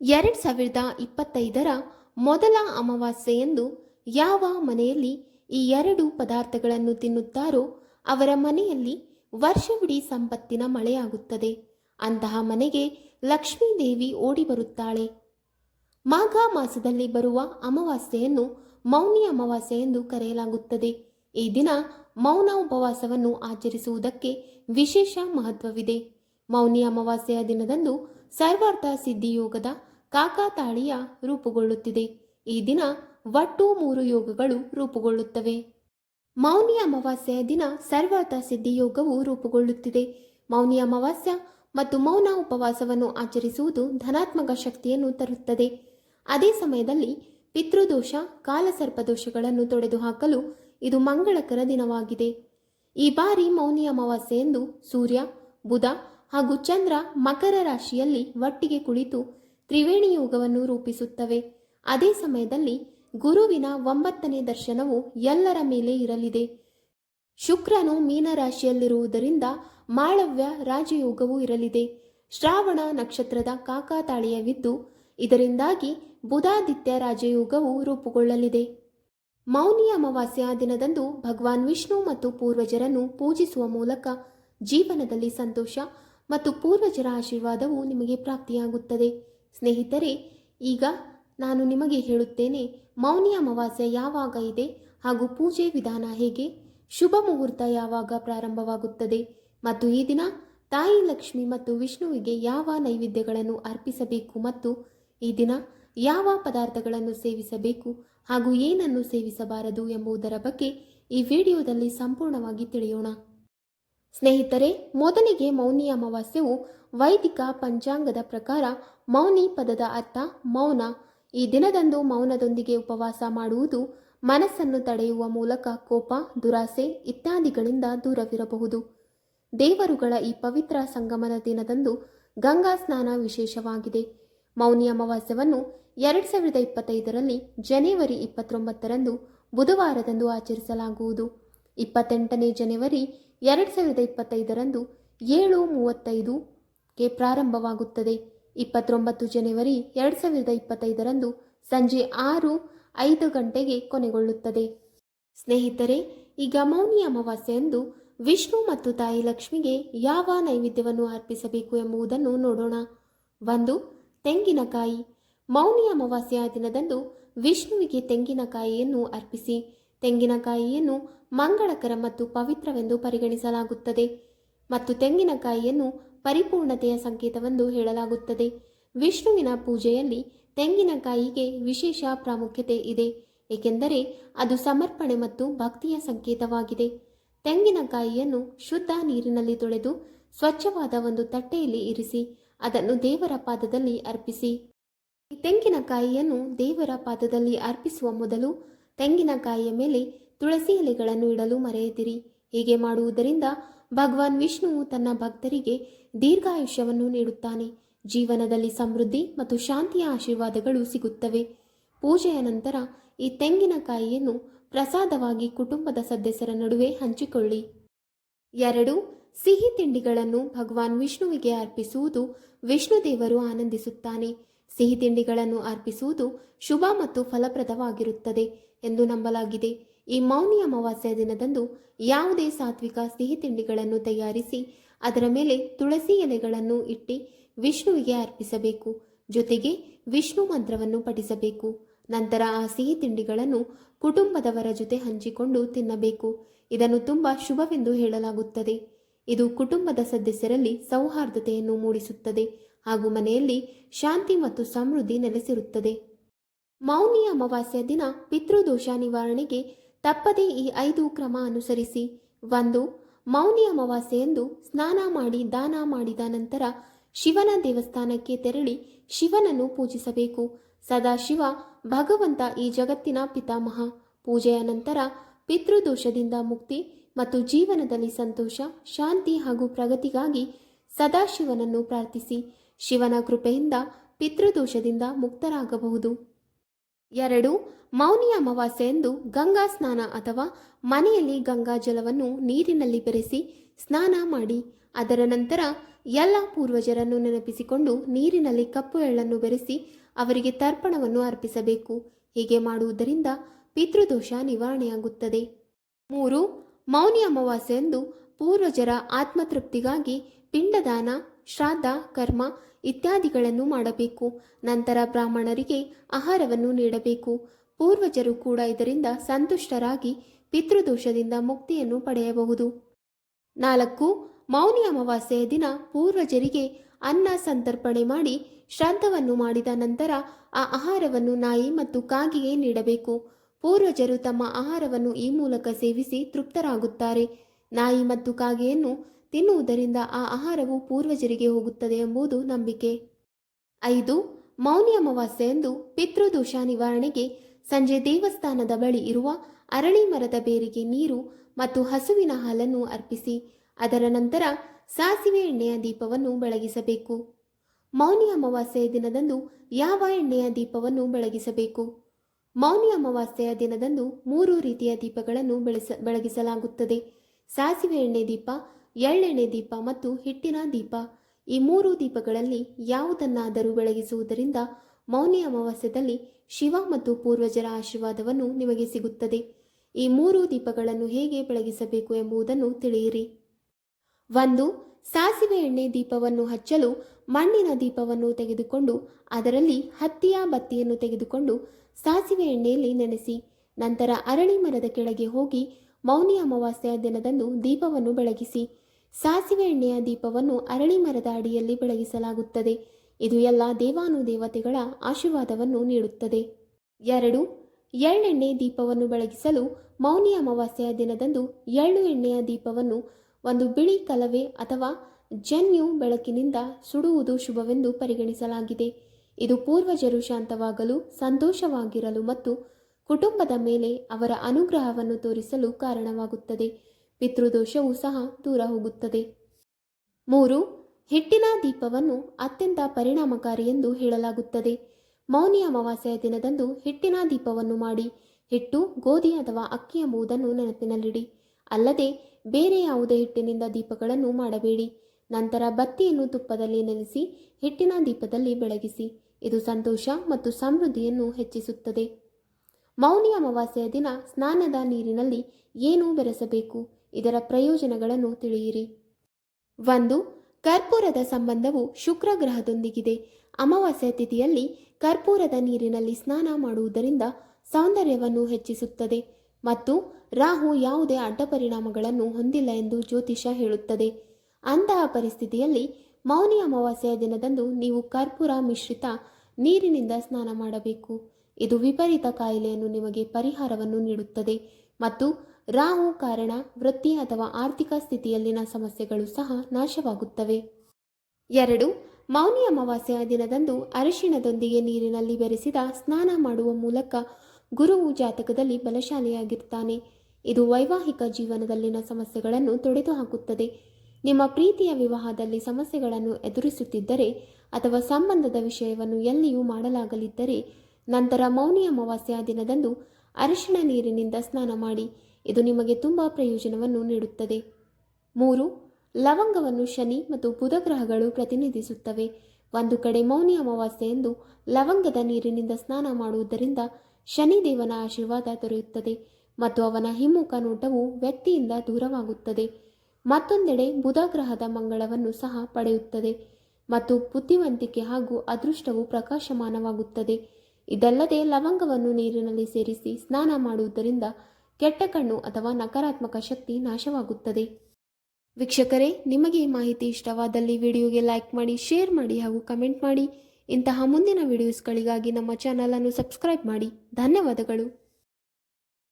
ಎರಡು ಸಾವಿರದ ಇಪ್ಪತ್ತೈದರ ಮೊದಲ ಅಮಾವಾಸ್ಯೆಯಂದು ಯಾವ ಮನೆಯಲ್ಲಿ ಈ ಎರಡು ಪದಾರ್ಥಗಳನ್ನು ತಿನ್ನುತ್ತಾರೋ ಅವರ ಮನೆಯಲ್ಲಿ ವರ್ಷವಿಡೀ ಸಂಪತ್ತಿನ ಮಳೆಯಾಗುತ್ತದೆ. ಅಂತಹ ಮನೆಗೆ ಲಕ್ಷ್ಮೀದೇವಿ ಓಡಿ ಬರುತ್ತಾಳೆ ಮಾಘ ಮಾಸದಲ್ಲಿ ಬರುವ ಅಮಾವಾಸ್ಯೆಯನ್ನು ಮೌನಿ ಅಮಾವಾಸ್ಯೆ ಎಂದು ಕರೆಯಲಾಗುತ್ತದೆ. ಈ ದಿನ ಮೌನ ಉಪವಾಸವನ್ನು ಆಚರಿಸುವುದಕ್ಕೆ ವಿಶೇಷ ಮಹತ್ವವಿದೆ. ಮೌನಿ ಅಮಾವಾಸ್ಯೆಯ ದಿನದಂದು ಸರ್ವಾರ್ಥ ಸಿದ್ಧಿಯೋಗದ ಕಾಕಾತಾಳಿಯ ರೂಪುಗೊಳ್ಳುತ್ತಿದೆ. ಈ ದಿನ ಒಟ್ಟು ಮೂರು ಯೋಗಗಳು ರೂಪುಗೊಳ್ಳುತ್ತವೆ. ಮೌನಿ ಅಮಾವಾಸ್ಯೆಯ ದಿನ ಸರ್ವಾರ್ಥ ಸಿದ್ಧಿಯೋಗವು ರೂಪುಗೊಳ್ಳುತ್ತಿದೆ. ಮೌನಿ ಅಮಾವಾಸ್ಯ ಮತ್ತು ಮೌನ ಉಪವಾಸವನ್ನು ಆಚರಿಸುವುದು ಧನಾತ್ಮಕ ಶಕ್ತಿಯನ್ನು ತರುತ್ತದೆ. ಅದೇ ಸಮಯದಲ್ಲಿ ಪಿತೃದೋಷ ಕಾಲಸರ್ಪದೋಷಗಳನ್ನು ತೊಡೆದುಹಾಕಲು ಇದು ಮಂಗಳಕರ ದಿನವಾಗಿದೆ. ಈ ಬಾರಿ ಮೌನಿ ಅಮಾವಾಸ್ಯೆಯಂದು ಸೂರ್ಯ, ಬುಧ ಹಾಗೂ ಚಂದ್ರ ಮಕರ ರಾಶಿಯಲ್ಲಿ ಒಟ್ಟಿಗೆ ಕುಳಿತು ತ್ರಿವೇಣಿ ಯೋಗವನ್ನು ರೂಪಿಸುತ್ತವೆ. ಅದೇ ಸಮಯದಲ್ಲಿ ಗುರುವಿನ ಒಂಬತ್ತನೇ ದರ್ಶನವು ಎಲ್ಲರ ಮೇಲೆ ಇರಲಿದೆ. ಶುಕ್ರನು ಮೀನರಾಶಿಯಲ್ಲಿರುವುದರಿಂದ ಮಾಳವ್ಯ ರಾಜಯೋಗವೂ ಇರಲಿದೆ. ಶ್ರಾವಣ ನಕ್ಷತ್ರದ ಕಾಕಾತಾಳಿಯವಿದ್ದು, ಇದರಿಂದಾಗಿ ಬುಧಾದಿತ್ಯ ರಾಜಯೋಗವು ರೂಪುಗೊಳ್ಳಲಿದೆ. ಮೌನಿ ಅಮಾವಾಸ್ಯ ದಿನದಂದು ಭಗವಾನ್ ವಿಷ್ಣು ಮತ್ತು ಪೂರ್ವಜರನ್ನು ಪೂಜಿಸುವ ಮೂಲಕ ಜೀವನದಲ್ಲಿ ಸಂತೋಷ ಮತ್ತು ಪೂರ್ವಜರ ಆಶೀರ್ವಾದವು ನಿಮಗೆ ಪ್ರಾಪ್ತಿಯಾಗುತ್ತದೆ. ಸ್ನೇಹಿತರೆ, ಈಗ ನಾನು ನಿಮಗೆ ಹೇಳುತ್ತೇನೆ ಮೌನಿ ಅಮಾವಾಸ್ಯೆ ಯಾವಾಗ ಇದೆ ಹಾಗೂ ಪೂಜೆ ವಿಧಾನ ಹೇಗೆ? ಶುಭ ಮುಹೂರ್ತ ಯಾವಾಗ ಪ್ರಾರಂಭವಾಗುತ್ತದೆ? ಮತ್ತು ಈ ದಿನ ತಾಯಿ ಲಕ್ಷ್ಮಿ ಮತ್ತು ವಿಷ್ಣುವಿಗೆ ಯಾವ ನೈವೇದ್ಯಗಳನ್ನು ಅರ್ಪಿಸಬೇಕು ಮತ್ತು ಈ ದಿನ ಯಾವ ಪದಾರ್ಥಗಳನ್ನು ಸೇವಿಸಬೇಕು ಹಾಗೂ ಏನನ್ನು ಸೇವಿಸಬಾರದು ಎಂಬುದರ ಬಗ್ಗೆ ಈ ವಿಡಿಯೋದಲ್ಲಿ ಸಂಪೂರ್ಣವಾಗಿ ತಿಳಿಯೋಣ. ಸ್ನೇಹಿತರೆ, ಮೊದಲಿಗೆ ಮೌನಿ ಅಮಾವಾಸ್ಯವು ವೈದಿಕ ಪಂಚಾಂಗದ ಪ್ರಕಾರ ಮೌನಿ ಪದದ ಅರ್ಥ ಮೌನ. ಈ ದಿನದಂದು ಮೌನದೊಂದಿಗೆ ಉಪವಾಸ ಮಾಡುವುದು ಮನಸ್ಸನ್ನು ತಡೆಯುವ ಮೂಲಕ ಕೋಪ, ದುರಾಸೆ ಇತ್ಯಾದಿಗಳಿಂದ ದೂರವಿರಬಹುದು. ದೇವರುಗಳ ಈ ಪವಿತ್ರ ಸಂಗಮದ ದಿನದಂದು ಗಂಗಾ ಸ್ನಾನ ವಿಶೇಷವಾಗಿದೆ. ಮೌನಿ ಅಮಾವಾಸ್ಯವನ್ನು ಎರಡು ಸಾವಿರದ ಇಪ್ಪತ್ತೈದರಲ್ಲಿ ಜನವರಿ ಇಪ್ಪತ್ತೊಂಬತ್ತರಂದು ಬುಧವಾರದಂದು ಆಚರಿಸಲಾಗುವುದು. ಇಪ್ಪತ್ತೆಂಟನೇ ಜನವರಿ ಎರಡು ಸಾವಿರದ ಇಪ್ಪತ್ತೈದರಂದು ಏಳು ಮೂವತ್ತೈದುಗೆ ಪ್ರಾರಂಭವಾಗುತ್ತದೆ. ಇಪ್ಪತ್ತೊಂಬತ್ತು ಜನವರಿ ಎರಡು ಸಾವಿರದ ಇಪ್ಪತ್ತೈದರಂದು ಸಂಜೆ ಆರು ಐದು ಗಂಟೆಗೆ ಕೊನೆಗೊಳ್ಳುತ್ತದೆ. ಸ್ನೇಹಿತರೆ, ಈಗ ಮೌನಿ ಅಮಾವಾಸ್ಯೆಯಂದು ವಿಷ್ಣು ಮತ್ತು ತಾಯಿ ಲಕ್ಷ್ಮಿಗೆ ಯಾವ ನೈವೇದ್ಯವನ್ನು ಅರ್ಪಿಸಬೇಕು ಎಂಬುದನ್ನು ನೋಡೋಣ. ಒಂದು, ತೆಂಗಿನಕಾಯಿ. ಮೌನಿ ಅಮಾವಾಸ್ಯೆಯ ದಿನದಂದು ವಿಷ್ಣುವಿಗೆ ತೆಂಗಿನಕಾಯಿಯನ್ನು ಅರ್ಪಿಸಿ, ತೆಂಗಿನಕಾಯಿಯನ್ನು ಮಂಗಳಕರ ಮತ್ತು ಪವಿತ್ರವೆಂದು ಪರಿಗಣಿಸಲಾಗುತ್ತದೆ. ಮತ್ತು ತೆಂಗಿನಕಾಯಿಯನ್ನು ಪರಿಪೂರ್ಣತೆಯ ಸಂಕೇತವೆಂದು ಹೇಳಲಾಗುತ್ತದೆ. ವಿಷ್ಣುವಿನ ಪೂಜೆಯಲ್ಲಿ ತೆಂಗಿನಕಾಯಿಗೆ ವಿಶೇಷ ಪ್ರಾಮುಖ್ಯತೆ ಇದೆ, ಏಕೆಂದರೆ ಅದು ಸಮರ್ಪಣೆ ಮತ್ತು ಭಕ್ತಿಯ ಸಂಕೇತವಾಗಿದೆ. ತೆಂಗಿನಕಾಯಿಯನ್ನು ಶುದ್ಧ ನೀರಿನಲ್ಲಿ ತೊಳೆದು ಸ್ವಚ್ಛವಾದ ಒಂದು ತಟ್ಟೆಯಲ್ಲಿ ಇರಿಸಿ, ಅದನ್ನು ದೇವರ ಪಾದದಲ್ಲಿ ಅರ್ಪಿಸಿ. ತೆಂಗಿನಕಾಯಿಯನ್ನು ದೇವರ ಪಾದದಲ್ಲಿ ಅರ್ಪಿಸುವ ಮೊದಲು ತೆಂಗಿನಕಾಯಿಯ ಮೇಲೆ ತುಳಸಿ ಎಲೆಗಳನ್ನು ಇಡಲು ಮರೆಯದಿರಿ. ಹೀಗೆ ಮಾಡುವುದರಿಂದ ಭಗವಾನ್ ವಿಷ್ಣುವು ತನ್ನ ಭಕ್ತರಿಗೆ ದೀರ್ಘಾಯುಷ್ಯವನ್ನು ನೀಡುತ್ತಾನೆ. ಜೀವನದಲ್ಲಿ ಸಮೃದ್ಧಿ ಮತ್ತು ಶಾಂತಿಯ ಆಶೀರ್ವಾದಗಳು ಸಿಗುತ್ತವೆ. ಪೂಜೆಯ ನಂತರ ಈ ತೆಂಗಿನಕಾಯಿಯನ್ನು ಪ್ರಸಾದವಾಗಿ ಕುಟುಂಬದ ಸದಸ್ಯರ ನಡುವೆ ಹಂಚಿಕೊಳ್ಳಿ. ಎರಡು, ಸಿಹಿ ತಿಂಡಿಗಳನ್ನು ಭಗವಾನ್ ವಿಷ್ಣುವಿಗೆ ಅರ್ಪಿಸುವುದು ವಿಷ್ಣು ದೇವರು ಆನಂದಿಸುತ್ತಾನೆ. ಸಿಹಿ ತಿಂಡಿಗಳನ್ನು ಅರ್ಪಿಸುವುದು ಶುಭ ಮತ್ತು ಫಲಪ್ರದವಾಗಿರುತ್ತದೆ ಎಂದು ನಂಬಲಾಗಿದೆ. ಈ ಮೌನಿ ಅಮಾವಾಸ್ಯ ದಿನದಂದು ಯಾವುದೇ ಸಾತ್ವಿಕ ಸಿಹಿ ತಿಂಡಿಗಳನ್ನು ತಯಾರಿಸಿ ಅದರ ಮೇಲೆ ತುಳಸಿ ಎಲೆಗಳನ್ನು ಇಟ್ಟು ವಿಷ್ಣುವಿಗೆ ಅರ್ಪಿಸಬೇಕು. ಜೊತೆಗೆ ವಿಷ್ಣು ಮಂತ್ರವನ್ನು ಪಠಿಸಬೇಕು. ನಂತರ ಆ ಸಿಹಿ ತಿಂಡಿಗಳನ್ನು ಕುಟುಂಬದವರ ಜೊತೆ ಹಂಚಿಕೊಂಡು ತಿನ್ನಬೇಕು. ಇದನ್ನು ತುಂಬ ಶುಭವೆಂದು ಹೇಳಲಾಗುತ್ತದೆ. ಇದು ಕುಟುಂಬದ ಸದಸ್ಯರಲ್ಲಿ ಸೌಹಾರ್ದತೆಯನ್ನು ಮೂಡಿಸುತ್ತದೆ ಹಾಗೂ ಮನೆಯಲ್ಲಿ ಶಾಂತಿ ಮತ್ತು ಸಮೃದ್ಧಿ ನೆಲೆಸಿರುತ್ತದೆ. ಮೌನಿ ಅಮಾವಾಸ್ಯ ದಿನ ಪಿತೃದೋಷ ನಿವಾರಣೆಗೆ ತಪ್ಪದೇ ಈ ಐದು ಕ್ರಮ ಅನುಸರಿಸಿ. ಒಂದು, ಮೌನಿ ಅಮಾವಾಸ್ಯೆಯಂದು ಸ್ನಾನ ಮಾಡಿ ದಾನ ಮಾಡಿದ ನಂತರ ಶಿವನ ದೇವಸ್ಥಾನಕ್ಕೆ ತೆರಳಿ ಶಿವನನ್ನು ಪೂಜಿಸಬೇಕು. ಸದಾಶಿವ, ಭಗವಂತ ಈ ಜಗತ್ತಿನ ಪಿತಾಮಹ. ಪೂಜೆಯ ನಂತರ ಪಿತೃದೋಷದಿಂದ ಮುಕ್ತಿ ಮತ್ತು ಜೀವನದಲ್ಲಿ ಸಂತೋಷ, ಶಾಂತಿ ಹಾಗೂ ಪ್ರಗತಿಗಾಗಿ ಸದಾಶಿವನನ್ನು ಪ್ರಾರ್ಥಿಸಿ. ಶಿವನ ಕೃಪೆಯಿಂದ ಪಿತೃದೋಷದಿಂದ ಮುಕ್ತರಾಗಬಹುದು. ಎರಡು ಮೌನಿ ಅಮಾವಾಸ್ಯೆಯಂದು ಗಂಗಾ ಸ್ನಾನ ಅಥವಾ ಮನೆಯಲ್ಲಿ ಗಂಗಾ ಜಲವನ್ನು ನೀರಿನಲ್ಲಿ ಬೆರೆಸಿ ಸ್ನಾನ ಮಾಡಿ, ಅದರ ನಂತರ ಎಲ್ಲ ಪೂರ್ವಜರನ್ನು ನೆನಪಿಸಿಕೊಂಡು ನೀರಿನಲ್ಲಿ ಕಪ್ಪು ಎಳ್ಳನ್ನು ಬೆರೆಸಿ ಅವರಿಗೆ ತರ್ಪಣವನ್ನು ಅರ್ಪಿಸಬೇಕು. ಹೀಗೆ ಮಾಡುವುದರಿಂದ ಪಿತೃದೋಷ ನಿವಾರಣೆಯಾಗುತ್ತದೆ. ಮೂರು ಮೌನಿ ಅಮಾವಾಸ್ಯೆಯಂದು ಪೂರ್ವಜರ ಆತ್ಮತೃಪ್ತಿಗಾಗಿ ಪಿಂಡದಾನ, ಶ್ರಾದ್ದ, ಕರ್ಮ ಇತ್ಯಾದಿಗಳನ್ನು ಮಾಡಬೇಕು. ನಂತರ ಬ್ರಾಹ್ಮಣರಿಗೆ ಆಹಾರವನ್ನು ನೀಡಬೇಕು. ಪೂರ್ವಜರು ಕೂಡ ಇದರಿಂದ ಸಂತುಷ್ಟರಾಗಿ ಪಿತೃದೋಷದಿಂದ ಮುಕ್ತಿಯನ್ನು ಪಡೆಯಬಹುದು. ನಾಲ್ಕು, ಮೌನಿ ಅಮಾವಾಸ್ಯೆಯ ದಿನ ಪೂರ್ವಜರಿಗೆ ಅನ್ನ ಸಂತರ್ಪಣೆ ಮಾಡಿ ಶ್ರಾದ್ದವನ್ನು ಮಾಡಿದ ನಂತರ ಆ ಆಹಾರವನ್ನು ನಾಯಿ ಮತ್ತು ಕಾಗಿಗೆ ನೀಡಬೇಕು. ಪೂರ್ವಜರು ತಮ್ಮ ಆಹಾರವನ್ನು ಈ ಮೂಲಕ ಸೇವಿಸಿ ತೃಪ್ತರಾಗುತ್ತಾರೆ. ನಾಯಿ ಮತ್ತು ಕಾಗೆಯನ್ನು ತಿನ್ನುವುದರಿಂದ ಆ ಆಹಾರವು ಪೂರ್ವಜರಿಗೆ ಹೋಗುತ್ತದೆ ಎಂಬುದು ನಂಬಿಕೆ. ಐದು, ಮೌನಿ ಅಮಾವಾಸ್ಯೆಯಂದು ಪಿತೃದೋಷ ನಿವಾರಣೆಗೆ ಸಂಜೆ ದೇವಸ್ಥಾನದ ಬಳಿ ಇರುವ ಅರಳಿ ಮರದ ಬೇರಿಗೆ ನೀರು ಮತ್ತು ಹಸುವಿನ ಹಾಲನ್ನು ಅರ್ಪಿಸಿ, ಅದರ ನಂತರ ಸಾಸಿವೆ ಎಣ್ಣೆಯ ದೀಪವನ್ನು ಬೆಳಗಿಸಬೇಕು. ಮೌನಿ ಅಮಾವಾಸ್ಯೆಯ ದಿನದಂದು ಯಾವ ಎಣ್ಣೆಯ ದೀಪವನ್ನು ಬೆಳಗಿಸಬೇಕು? ಮೌನಿ ಅಮಾವಾಸ್ಯೆಯ ದಿನದಂದು ಮೂರು ರೀತಿಯ ದೀಪಗಳನ್ನು ಬೆಳೆಸ, ಬೆಳಗಿಸಲಾಗುತ್ತದೆ. ಸಾಸಿವೆ ಎಣ್ಣೆ ದೀಪ ಎಳ್ಳೆಣ್ಣೆ ದೀಪ ಮತ್ತು ಹಿಟ್ಟಿನ ದೀಪ. ಈ ಮೂರು ದೀಪಗಳಲ್ಲಿ ಯಾವುದನ್ನಾದರೂ ಬೆಳಗಿಸುವುದರಿಂದ ಮೌನಿ ಅಮಾವಾಸ್ಯದಲ್ಲಿ ಶಿವ ಮತ್ತು ಪೂರ್ವಜರ ಆಶೀರ್ವಾದವನ್ನು ನಿಮಗೆ ಸಿಗುತ್ತದೆ. ಈ ಮೂರು ದೀಪಗಳನ್ನು ಹೇಗೆ ಬೆಳಗಿಸಬೇಕು ಎಂಬುದನ್ನು ತಿಳಿಯಿರಿ. ಒಂದು, ಸಾಸಿವೆ ಎಣ್ಣೆ ದೀಪವನ್ನು ಹಚ್ಚಲು ಮಣ್ಣಿನ ದೀಪವನ್ನು ತೆಗೆದುಕೊಂಡು ಅದರಲ್ಲಿ ಹತ್ತಿಯ ಬತ್ತಿಯನ್ನು ತೆಗೆದುಕೊಂಡು ಸಾಸಿವೆ ಎಣ್ಣೆಯಲ್ಲಿ ನೆನೆಸಿ, ನಂತರ ಅರಳಿ ಮರದ ಕೆಳಗೆ ಹೋಗಿ ಮೌನಿ ಅಮಾವಾಸ್ಯೆಯ ದಿನದಂದು ದೀಪವನ್ನು ಬೆಳಗಿಸಿ. ಸಾಸಿವೆ ಎಣ್ಣೆಯ ದೀಪವನ್ನು ಅರಳಿ ಮರದ ಅಡಿಯಲ್ಲಿ ಬೆಳಗಿಸಲಾಗುತ್ತದೆ. ಇದು ಎಲ್ಲ ದೇವಾನುದೇವತೆಗಳ ಆಶೀರ್ವಾದವನ್ನು ನೀಡುತ್ತದೆ. ಎರಡು. ಎಳ್ಳೆಣ್ಣೆ ದೀಪವನ್ನು ಬೆಳಗಿಸಲು ಮೌನಿ ಅಮಾವಾಸ್ಯೆಯ ದಿನದಂದು ಎಳ್ಳು ಎಣ್ಣೆಯ ದೀಪವನ್ನು ಒಂದು ಬಿಳಿ ಕಲವೆ ಅಥವಾ ಜನ್ಯು ಬೆಳಕಿನಿಂದ ಸುಡುವುದು ಶುಭವೆಂದು ಪರಿಗಣಿಸಲಾಗಿದೆ. ಇದು ಪೂರ್ವಜರು ಶಾಂತವಾಗಲು, ಸಂತೋಷವಾಗಿರಲು ಮತ್ತು ಕುಟುಂಬದ ಮೇಲೆ ಅವರ ಅನುಗ್ರಹವನ್ನು ತೋರಿಸಲು ಕಾರಣವಾಗುತ್ತದೆ. ಪಿತೃದೋಷವೂ ಸಹ ದೂರ ಹೋಗುತ್ತದೆ. ಮೂರು, ಹಿಟ್ಟಿನ ದೀಪವನ್ನು ಅತ್ಯಂತ ಪರಿಣಾಮಕಾರಿ ಎಂದು ಹೇಳಲಾಗುತ್ತದೆ. ಮೌನಿ ಅಮಾವಾಸ್ಯೆಯ ದಿನದಂದು ಹಿಟ್ಟಿನ ದೀಪವನ್ನು ಮಾಡಿ, ಹಿಟ್ಟು, ಗೋಧಿ ಅಥವಾ ಅಕ್ಕಿ ಎಂಬುದನ್ನು ನೆನಪಿನಲ್ಲಿಡಿ. ಅಲ್ಲದೆ, ಬೇರೆ ಯಾವುದೇ ಹಿಟ್ಟಿನಿಂದ ದೀಪಗಳನ್ನು ಮಾಡಬೇಡಿ. ನಂತರ ಬತ್ತಿಯನ್ನು ತುಪ್ಪದಲ್ಲಿ ನೆನೆಸಿ, ಹಿಟ್ಟಿನ ದೀಪದಲ್ಲಿ ಬೆಳಗಿಸಿ. ಇದು ಸಂತೋಷ ಮತ್ತು ಸಮೃದ್ಧಿಯನ್ನು ಹೆಚ್ಚಿಸುತ್ತದೆ. ಮೌನಿ ಅಮಾವಾಸ್ಯೆಯ ದಿನ ಸ್ನಾನದ ನೀರಿನಲ್ಲಿ ಏನು ಬೆರೆಸಬೇಕು? ಇದರ ಪ್ರಯೋಜನಗಳನ್ನು ತಿಳಿಯಿರಿ. ಒಂದು, ಕರ್ಪೂರದ ಸಂಬಂಧವು ಶುಕ್ರ ಗ್ರಹದೊಂದಿಗಿದೆ. ಅಮಾವಾಸ್ಯ ತಿಥಿಯಲ್ಲಿ ಕರ್ಪೂರದ ನೀರಿನಲ್ಲಿ ಸ್ನಾನ ಮಾಡುವುದರಿಂದ ಸೌಂದರ್ಯವನ್ನು ಹೆಚ್ಚಿಸುತ್ತದೆ ಮತ್ತು ರಾಹು ಯಾವುದೇ ಅಡ್ಡಪರಿಣಾಮಗಳನ್ನು ಹೊಂದಿಲ್ಲ ಎಂದು ಜ್ಯೋತಿಷ ಹೇಳುತ್ತದೆ. ಅಂತಹ ಪರಿಸ್ಥಿತಿಯಲ್ಲಿ ಮೌನಿ ಅಮಾವಾಸ್ಯೆಯ ದಿನದಂದು ನೀವು ಕರ್ಪೂರ ಮಿಶ್ರಿತ ನೀರಿನಿಂದ ಸ್ನಾನ ಮಾಡಬೇಕು. ಇದು ವಿಪರೀತ ಕಾಯಿಲೆಯನ್ನು ನಿಮಗೆ ಪರಿಹಾರವನ್ನು ನೀಡುತ್ತದೆ. ಮತ್ತು ರಾಹು ಕಾರಣ ವೃತ್ತಿ ಅಥವಾ ಆರ್ಥಿಕ ಸ್ಥಿತಿಯಲ್ಲಿನ ಸಮಸ್ಯೆಗಳು ಸಹ ನಾಶವಾಗುತ್ತವೆ. ಎರಡು, ಮೌನಿ ಅಮಾವಾಸ್ಯೆಯ ದಿನದಂದು ಅರಿಶಿಣದೊಂದಿಗೆ ನೀರಿನಲ್ಲಿ ಬೆರೆಸಿದ ಸ್ನಾನ ಮಾಡುವ ಮೂಲಕ ಗುರುವು ಜಾತಕದಲ್ಲಿ ಬಲಶಾಲಿಯಾಗಿರ್ತಾನೆ. ಇದು ವೈವಾಹಿಕ ಜೀವನದಲ್ಲಿನ ಸಮಸ್ಯೆಗಳನ್ನು ತೊಡೆದುಹಾಕುತ್ತದೆ. ನಿಮ್ಮ ಪ್ರೀತಿಯ ವಿವಾಹದಲ್ಲಿ ಸಮಸ್ಯೆಗಳನ್ನು ಎದುರಿಸುತ್ತಿದ್ದರೆ ಅಥವಾ ಸಂಬಂಧದ ವಿಷಯವನ್ನು ಎಲ್ಲಿಯೂ ಮಾಡಲಾಗಲಿದ್ದರೆ ನಂತರ ಮೌನಿ ಅಮಾವಾಸ್ಯೆಯ ದಿನದಂದು ಅರಿಶಿಣ ನೀರಿನಿಂದ ಸ್ನಾನ ಮಾಡಿ, ಇದು ನಿಮಗೆ ತುಂಬ ಪ್ರಯೋಜನವನ್ನು ನೀಡುತ್ತದೆ. ಮೂರು, ಲವಂಗವನ್ನು ಶನಿ ಮತ್ತು ಬುಧ ಗ್ರಹಗಳು ಪ್ರತಿನಿಧಿಸುತ್ತವೆ. ಒಂದು ಕಡೆ ಮೌನಿ ಅಮಾವಾಸ್ಯೆ ಎಂದು ಲವಂಗದ ನೀರಿನಿಂದ ಸ್ನಾನ ಮಾಡುವುದರಿಂದ ಶನಿದೇವನ ಆಶೀರ್ವಾದ ದೊರೆಯುತ್ತದೆ ಮತ್ತು ಅವನ ಹಿಮ್ಮುಖ ನೋಟವು ವ್ಯಕ್ತಿಯಿಂದ ದೂರವಾಗುತ್ತದೆ. ಮತ್ತೊಂದೆಡೆ ಬುಧ ಗ್ರಹದ ಮಂಗಳವನ್ನು ಸಹ ಪಡೆಯುತ್ತದೆ ಮತ್ತು ಬುದ್ಧಿವಂತಿಕೆ ಹಾಗೂ ಅದೃಷ್ಟವು ಪ್ರಕಾಶಮಾನವಾಗುತ್ತದೆ. ಇದಲ್ಲದೆ ಲವಂಗವನ್ನು ನೀರಿನಲ್ಲಿ ಸೇರಿಸಿ ಸ್ನಾನ ಮಾಡುವುದರಿಂದ ಕೆಟ್ಟ ಕಣ್ಣು ಅಥವಾ ನಕಾರಾತ್ಮಕ ಶಕ್ತಿ ನಾಶವಾಗುತ್ತದೆ. ವೀಕ್ಷಕರೇ, ನಿಮಗೆ ಈ ಮಾಹಿತಿ ಇಷ್ಟವಾದಲ್ಲಿ ವಿಡಿಯೋಗೆ ಲೈಕ್ ಮಾಡಿ, ಶೇರ್ ಮಾಡಿ ಹಾಗೂ ಕಮೆಂಟ್ ಮಾಡಿ. ಇಂತಹ ಮುಂದಿನ ವಿಡಿಯೋಸ್ಗಳಿಗಾಗಿ ನಮ್ಮ ಚಾನಲನ್ನು ಸಬ್ಸ್ಕ್ರೈಬ್ ಮಾಡಿ. ಧನ್ಯವಾದಗಳು.